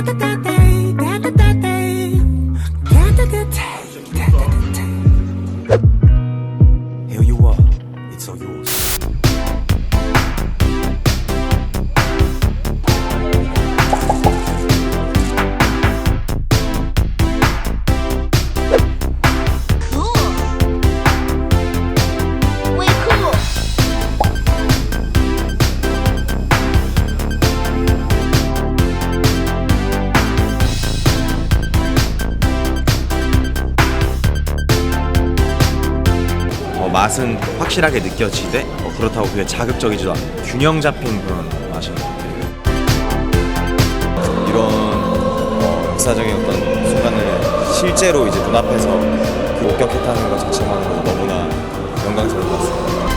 Here you are, it's all yours. 맛은 확실하게 느껴지되 어, 그렇다고 그게 자극적이지도 않고 균형 잡힌 그런 맛인 것 같아요. 이런 어, 역사적인 어떤 순간을 실제로 이제 눈앞에서 그 목격했다는 것 자체만으로 너무나 같습니다.